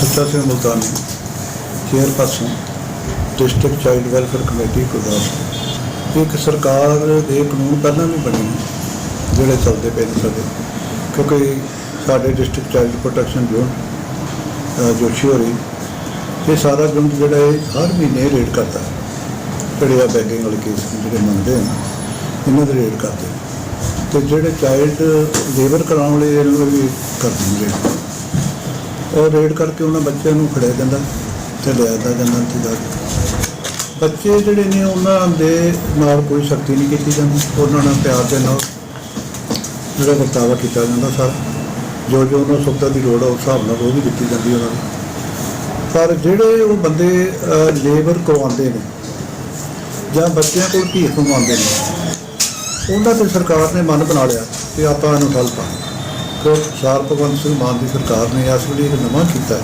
Sucha Singh Multani chairperson district child welfare committee Gurdaspur ਇੱਕ ਸਰਕਾਰ ਦੇ ਕਾਨੂੰਨ ਪਹਿਲਾਂ ਵੀ ਬਣੇ ਜਿਹੜੇ ਚੱਲਦੇ ਪਏ ਨੇ ਸਾਡੇ ਕਿਉਂਕਿ ਸਾਡੇ district child protection zone Joshi ਹੋਰੀ, ਇਹ ਸਾਰਾ ਯੂਨਿਟ ਜਿਹੜਾ ਇਹ ਹਰ ਮਹੀਨੇ ਰੇਡ ਕਰਦਾ ਹੈ। ਜਿਹੜੇ ਆ ਬੈਂਕਿੰਗ ਵਾਲੇ ਕੇਸ ਜਿਹੜੇ ਮੰਨਦੇ ਨੇ ਇਹਨਾਂ ਦੇ ਰੇਡ ਕਰਦੇ ਨੇ। ਤੇ ਜਿਹੜੇ ਚਾਈਲਡ ਲੇਬਰ ਕਰਾਉਣ ਵਾਲੇ ਇਹਨਾਂ ਨੂੰ ਵੀ ਕਰਦੇ ਨੇ ਉਹ ਰੇਡ ਕਰਕੇ ਉਹਨਾਂ ਬੱਚਿਆਂ ਨੂੰ ਫੜਿਆ ਜਾਂਦਾ ਤੇ ਲਿਆਇਆ ਜਾਂਦਾ ਤੇ ਜਾ ਬੱਚੇ ਜਿਹੜੇ ਨੇ ਉਹਨਾਂ ਦੇ ਨਾਲ ਕੋਈ ਸ਼ਕਤੀ ਨਹੀਂ ਕੀਤੀ ਜਾਂਦੀ। ਉਹਨਾਂ ਨਾਲ ਪਿਆਰ ਦੇ ਨਾਲ ਜਿਹੜਾ ਵਰਤਾਵਾ ਕੀਤਾ ਜਾਂਦਾ ਸਾਰਾ। ਜੋ ਜੋ ਉਹਨਾਂ ਨੂੰ ਸੁਵਿਧਾ ਦੀ ਲੋੜ ਹੈ ਉਸ ਹਿਸਾਬ ਨਾਲ ਉਹ ਵੀ ਦਿੱਤੀ ਜਾਂਦੀ ਉਹਨਾਂ ਨੂੰ। ਪਰ ਜਿਹੜੇ ਉਹ ਬੰਦੇ ਲੇਬਰ ਕਰਵਾਉਂਦੇ ਨੇ ਜਾਂ ਬੱਚਿਆਂ ਕੋਲ ਭੀਖ ਮੰਗਵਾਉਂਦੇ ਨੇ, ਉਹਨਾਂ ਤੇ ਸਰਕਾਰ ਨੇ ਮਨ ਬਣਾ ਲਿਆ ਕਿ ਆਪਾਂ ਇਹਨੂੰ ਠੱਲ ਪਾ ਕਿਉਂ ਸਾਰ ਭਗਵੰਤ ਸਿੰਘ ਮਾਨ ਦੀ ਸਰਕਾਰ ਨੇ ਇਸ ਵੇਲੇ ਇੱਕ ਨਵਾਂ ਕੀਤਾ ਹੈ।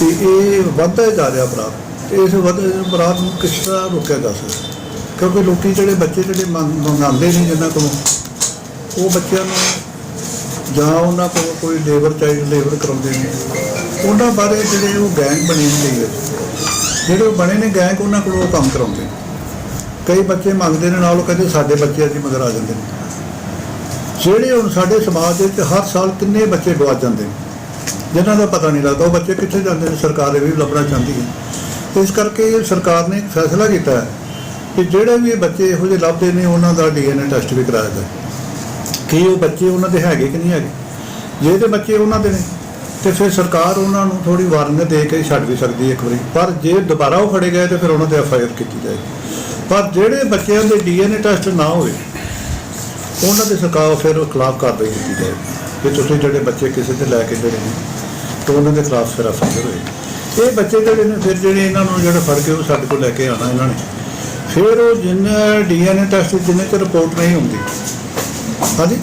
ਕਿ ਇਹ ਵੱਧਦਾ ਜਾ ਰਿਹਾ ਅਪਰਾਧ। ਤੇ ਇਸ ਵਧਦੇ ਅਪਰਾਧ ਨੂੰ ਕਿਸ ਤਰ੍ਹਾਂ ਰੋਕਿਆ ਜਾ ਸਕਦਾ ਕਿਉਂਕਿ ਲੋਕੀ ਜਿਹੜੇ ਬੱਚੇ ਜਿਹੜੇ ਮੰਗ- ਮੰਗਾਉਂਦੇ ਨੇ ਜਿਨ੍ਹਾਂ ਕੋਲੋਂ, ਉਹ ਬੱਚਿਆਂ ਨੂੰ ਜਾਂ ਉਹਨਾਂ ਕੋਲ ਕੋਈ ਲੇਬਰ ਚਾਈਲਡ ਲੇਬਰ ਕਰਾਉਂਦੇ ਨੇ। ਉਹਨਾਂ ਬਾਰੇ ਜਿਹੜੇ ਉਹ ਗੈਂਗ ਬਣੇ ਹੁੰਦੇ ਹੈ ਜਿਹੜੇ ਉਹ ਬਣੇ ਨੇ ਗੈਂਗ ਉਹਨਾਂ ਕੋਲੋਂ ਕੰਮ ਕਰਾਉਂਦੇ ਨੇ। ਕਈ ਬੱਚੇ ਮੰਗਦੇ ਨੇ, ਨਾਲ ਉਹ ਕਹਿੰਦੇ ਸਾਡੇ ਬੱਚੇ ਅਸੀਂ ਮਗਰ ਆ ਜਾਂਦੇ ਨੇ। ਜਿਹੜੇ ਹੁਣ ਸਾਡੇ ਸਮਾਜ ਦੇ ਵਿੱਚ ਹਰ ਸਾਲ ਕਿੰਨੇ ਬੱਚੇ ਗਵਾਚ ਜਾਂਦੇ ਨੇ, ਜਿਨ੍ਹਾਂ ਦਾ ਪਤਾ ਨਹੀਂ ਲੱਗਦਾ, ਉਹ ਬੱਚੇ ਕਿੱਥੇ ਜਾਂਦੇ ਨੇ, ਸਰਕਾਰ ਇਹ ਵੀ ਲੱਭਣਾ ਚਾਹੁੰਦੀ ਹੈ। ਇਸ ਕਰਕੇ ਸਰਕਾਰ ਨੇ ਫੈਸਲਾ ਕੀਤਾ ਕਿ ਜਿਹੜੇ ਵੀ ਬੱਚੇ ਇਹੋ ਜਿਹੇ ਲੱਭਦੇ ਨੇ, ਉਹਨਾਂ ਦਾ ਡੀਐਨਏ ਟੈਸਟ ਵੀ ਕਰਾਇਆ ਜਾਏ। ਕਿ ਉਹ ਬੱਚੇ ਉਹਨਾਂ ਦੇ ਹੈਗੇ ਕਿ ਨਹੀਂ ਹੈਗੇ? ਜੇ ਤੇ ਬੱਚੇ ਉਹਨਾਂ ਦੇ ਨੇ, ਤੇ ਫਿਰ ਸਰਕਾਰ ਉਹਨਾਂ ਨੂੰ ਥੋੜੀ ਵਾਰਨਿੰਗ ਦੇ ਕੇ ਛੱਡ ਵੀ ਸਕਦੀ ਹੈ ਇੱਕ ਵਾਰੀ। ਪਰ ਜੇ ਦੁਬਾਰਾ ਉਹ ਫੜੇ ਗਏ, ਤੇ ਫਿਰ ਉਹਨਾਂ ਤੇ ਐਫਆਈਆਰ ਕੀਤੀ ਜਾਏਗੀ। ਪਰ ਜਿਹੜੇ ਬੱਚਿਆਂ ਦੇ ਡੀਐਨਏ ਟੈਸਟ ਨਾ ਹੋਵੇ ਉਹਨਾਂ ਦੇ ਸਰਕਾਰ ਫਿਰ ਖਿਲਾਫ ਕਾਰਵਾਈ ਕੀਤੀ ਜਾਏਗੀ ਕਿ ਤੁਸੀਂ ਜਿਹੜੇ ਬੱਚੇ ਕਿਸੇ ਤੇ ਲੈ ਕੇ ਜਿਹੜੇ ਨੇ, ਤਾਂ ਉਹਨਾਂ ਦੇ ਖਿਲਾਫ ਫਿਰ ਅਸਰ ਹੋਏ। ਇਹ ਬੱਚੇ ਜਿਹੜੇ ਨੇ ਫਿਰ ਜਿਹੜੇ ਇਹਨਾਂ ਨੂੰ ਜਿਹੜਾ ਫੜ ਕੇ ਉਹ ਸਾਡੇ ਕੋਲ ਲੈ ਕੇ ਆਣਾ ਇਹਨਾਂ ਨੇ। ਫਿਰ ਉਹ ਜਿੰਨੇ ਡੀਐਨਏ ਟੈਸਟ ਜਿੰਨੇ ਚ ਰਿਪੋਰਟ ਨਹੀਂ ਹੁੰਦੀ। ਹਾਂਜੀ?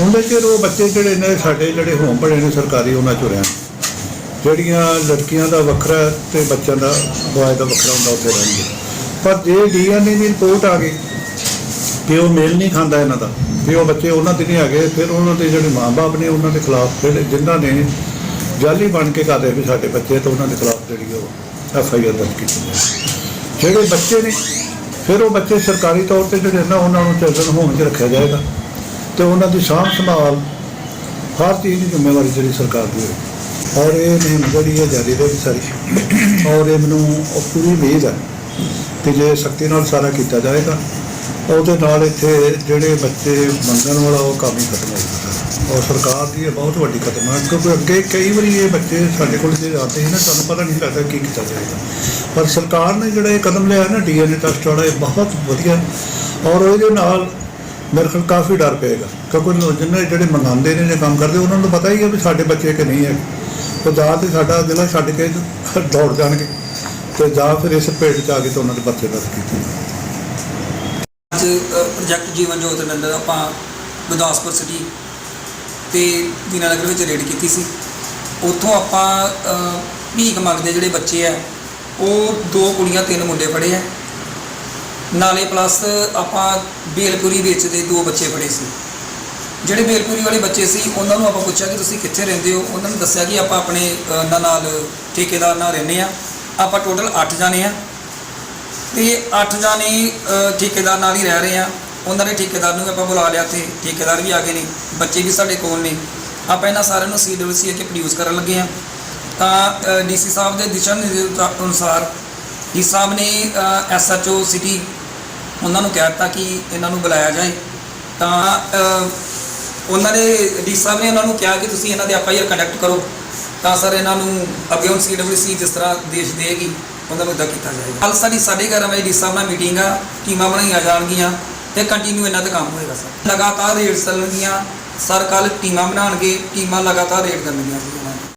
ਉਹਦੇ ਚਿਰ ਉਹ ਬੱਚੇ ਜਿਹੜੇ ਨੇ ਸਾਡੇ ਜਿਹੜੇ ਹੋਮ ਪੜੇ ਨੇ ਸਰਕਾਰੀ ਉਹਨਾਂ ਚੋਂ ਰਹਿਣ। ਜਿਹੜੀਆਂ ਲੜਕੀਆਂ ਦਾ ਵੱਖਰਾ ਹੈ ਤੇ ਬੱਚਿਆਂ ਦਾ ਬॉय ਦਾ ਵੱਖਰਾ ਹੁੰਦਾ ਉੱਥੇ ਰਹਿਣਗੇ। ਪਰ ਜੇ ਡੀਐਨਏ ਦੀ ਰਿਪੋਰਟ ਆ ਗਈ ਕਿ ਉਹ ਮੇਲ ਨਹੀਂ ਖਾਂਦਾ ਇਹਨਾਂ ਦਾ। ਵੀ ਉਹ ਬੱਚੇ ਉਹਨਾਂ ਦੇ ਨਹੀਂ ਹੈਗੇ, ਫਿਰ ਉਹਨਾਂ ਦੇ ਜਿਹੜੇ ਮਾਪੇ ਨੇ ਉਹਨਾਂ ਦੇ ਖਿਲਾਫ ਜਿਹੜੇ ਜਿਨ੍ਹਾਂ ਨੇ ਜਾਲੀ ਬਣ ਕੇ ਕਰਦੇ ਵੀ ਸਾਡੇ ਬੱਚੇ ਤਾਂ ਉਹਨਾਂ ਦੇ ਖਿਲਾਫ ਜਿਹੜੀ ਉਹ ਐਫ ਆਈ ਆਰ ਦਰਜ ਕੀਤੀ ਜਿਹੜੇ ਬੱਚੇ ਨੇ, ਫਿਰ ਉਹ ਬੱਚੇ ਸਰਕਾਰੀ ਤੌਰ ਤੇ ਜਿਹੜੇ ਨਾ, ਉਹਨਾਂ ਨੂੰ ਚਿਲਡਰਨ ਹੋਮ 'ਚ ਰੱਖਿਆ ਜਾਏਗਾ। ਤੇ ਉਹਨਾਂ ਦੀ ਸਾਂਭ ਸੰਭਾਲ ਹਰ ਚੀਜ਼ ਦੀ ਜ਼ਿੰਮੇਵਾਰੀ ਜਿਹੜੀ ਸਰਕਾਰ ਦੀ ਹੋਏ ਔਰ ਇਹ ਮੁਹਿੰਮ ਜਿਹੜੀ ਹੈ ਜਾਰੀ ਰਹੇਗੀ ਸਾਰੀ। ਔਰ ਇਹ ਮੈਨੂੰ ਉਹ ਪੂਰੀ ਉਮੀਦ ਹੈ ਕਿ ਜੇ ਸਖਤੀ ਨਾਲ ਸਾਰਾ ਕੀਤਾ ਜਾਏਗਾ ਉਹਦੇ ਨਾਲ ਇੱਥੇ ਜਿਹੜੇ ਬੱਚੇ ਮੰਗਣ ਵਾਲਾ ਉਹ ਕੰਮ ਹੀ ਖਤਮ ਹੋ ਜਾਊਗਾ ਔਰ ਸਰਕਾਰ ਦੀ ਇਹ ਬਹੁਤ ਵੱਡੀ ਕਦਮ ਹੈ। ਕਿਉਂਕਿ ਅੱਗੇ ਕਈ ਵਾਰੀ ਇਹ ਬੱਚੇ ਸਾਡੇ ਕੋਲ ਜੇ ਆਉਂਦੇ ਸੀ ਨਾ, ਸਾਨੂੰ ਪਤਾ ਨਹੀਂ ਲੱਗਦਾ ਕੀ ਕੀਤਾ ਜਾਏਗਾ। ਪਰ ਸਰਕਾਰ ਨੇ ਜਿਹੜਾ ਇਹ ਕਦਮ ਲਿਆ ਨਾ, ਡੀਐਨਏ ਟੈਸਟ ਵਾਲਾ, ਇਹ ਬਹੁਤ ਵਧੀਆ। ਔਰ ਇਹਦੇ ਨਾਲ ਮੇਰੇ ਖਿਆਲ ਕਾਫੀ ਡਰ ਪਏਗਾ। ਕਿਉਂਕਿ ਜਿੰਨੇ ਜਿਹੜੇ ਮੰਗਾਉਂਦੇ ਨੇ, ਜਾਂ ਕੰਮ ਕਰਦੇ, ਉਹਨਾਂ ਨੂੰ ਪਤਾ ਹੀ ਹੈ ਵੀ ਸਾਡੇ ਬੱਚੇ ਕਿ ਨਹੀਂ ਹੈ। ਤੇ ਜਾਂ ਤੇ ਸਾਡਾ ਜ਼ਿਲ੍ਹਾ ਛੱਡ ਕੇ ਦੌੜ ਜਾਣਗੇ। ਤੇ ਜਾਂ ਫਿਰ ਇਸ ਭੇਡ ਚ ਆ ਕੇ ਤੇ ਉਹਨਾਂ ਦੇ ਬੱਚੇ ਦਰਦ ਕੀਤੇ। ਅੱਜ ਪ੍ਰੋਜੈਕਟ ਜੀਵਨ ਜੋਤ ਦੇ ਆਪਾਂ ਗੁਰਦਾਸਪੁਰ ਸਿਟੀ ਤੇ ਦੀਨਾਨਗਰ ਵਿੱਚ ਰੇਡ ਕੀਤੀ ਸੀ। ਉੱਥੋਂ ਆਪਾਂ ਭੀਖ ਮੰਗਦੇ ਜਿਹੜੇ ਬੱਚੇ ਆ, ਉਹ ਦੋ ਕੁੜੀਆਂ, ਤਿੰਨ ਮੁੰਡੇ ਫੜੇ ਆ। ਨਾਲੇ ਪਲੱਸ ਆਪਾਂ ਬੇਲਪੁਰੀ ਵਿੱਚ ਦੇ ਦੋ ਬੱਚੇ ਫੜੇ ਸੀ। ਜਿਹੜੇ ਬੇਲਪੁਰੀ ਵਾਲੇ ਬੱਚੇ ਸੀ, ਉਹਨਾਂ ਨੂੰ ਆਪਾਂ ਪੁੱਛਿਆ ਕਿ ਤੁਸੀਂ ਕਿੱਥੇ ਰਹਿੰਦੇ ਹੋ? ਉਹਨਾਂ ਨੇ ਦੱਸਿਆ ਕਿ ਆਪਾਂ ਆਪਣੇ ਨਾਲ ਠੇਕੇਦਾਰ ਨਾਲ ਰਹਿੰਦੇ ਆ। ਆਪਾਂ ਟੋਟਲ 8 ਜਾਣੇ ਆ। ਤੇ 8 ਜਾਣੇ ਠੇਕੇਦਾਰ ਨਾਲ ਹੀ ਰਹਿ ਰਹੇ ਆ। ਉਹਨਾਂ ਨੇ ਠੇਕੇਦਾਰ ਨੂੰ ਵੀ ਆਪਾਂ ਬੁਲਾ ਲਿਆ ਤੇ ਠੇਕੇਦਾਰ ਵੀ ਆ ਗਏ ਨੇ। ਬੱਚੇ ਵੀ ਸਾਡੇ ਕੋਲ ਨੇ। ਆਪਾਂ ਇਹਨਾਂ ਸਾਰਿਆਂ ਨੂੰ ਸੀਡਬਲਸੀ ਅੱਗੇ ਪ੍ਰੋਡਿਊਸ ਕਰਨ ਲੱਗੇ ਆ। ਤਾਂ ਡੀਸੀ ਸਾਹਿਬ ਦੇ ਦਿਸ਼ਾ ਨਿਰਦੇਸ਼ ਅਨੁਸਾਰ ਡੀ ਸਾਹਿਬ ਨੇ ਐਸਐਚਓ ਸਿਟੀ ਉਹਨਾਂ ਨੂੰ ਕਹਿ ਦਿੱਤਾ ਕਿ ਇਹਨਾਂ ਨੂੰ ਬੁਲਾਇਆ ਜਾਏ। ਤਾਂ ਉਹਨਾਂ ਨੇ ਡੀ ਸਾਹਿਬ ਨੇ ਉਹਨਾਂ ਨੂੰ ਕਿਹਾ ਕਿ ਤੁਸੀਂ ਇਹਨਾਂ ਦੇ ਐਫਆਈਆਰ ਕੰਡਕਟ ਕਰੋ। ਤਾਂ ਸਰ, ਇਹਨਾਂ ਨੂੰ ਅੱਗੇ ਹੁਣ ਸੀਡਬਲਸੀ ਜਿਸ ਤਰ੍ਹਾਂ ਦੇਸ਼ ਦੇਗੀ ਉਹਦਾ ਮੁੱਦਾ ਕੀਤਾ ਜਾਏਗਾ। ਕੱਲ ਸਾਡੀ 11:30 ਵਜੇ ਡੀ ਸਾਹਿਬ ਨਾਲ ਮੀਟਿੰਗ ਆ, ਟੀਮਾਂ ਬਣਾਈਆਂ ਜਾਣਗੀਆਂ ਤੇ ਕੰਟੀਨਿਊ ਇਹਨਾਂ ਤੇ ਕੰਮ ਹੋਏਗਾ ਸਰ। ਲਗਾਤਾਰ ਰੇਡ ਚੱਲਣਗੀਆਂ, ਸਰ ਕੱਲ ਟੀਮਾਂ ਬਣਾਉਣਗੇ, ਟੀਮਾਂ ਲਗਾਤਾਰ ਰੇਡ ਕਰਨਗੀਆਂ ਜੀ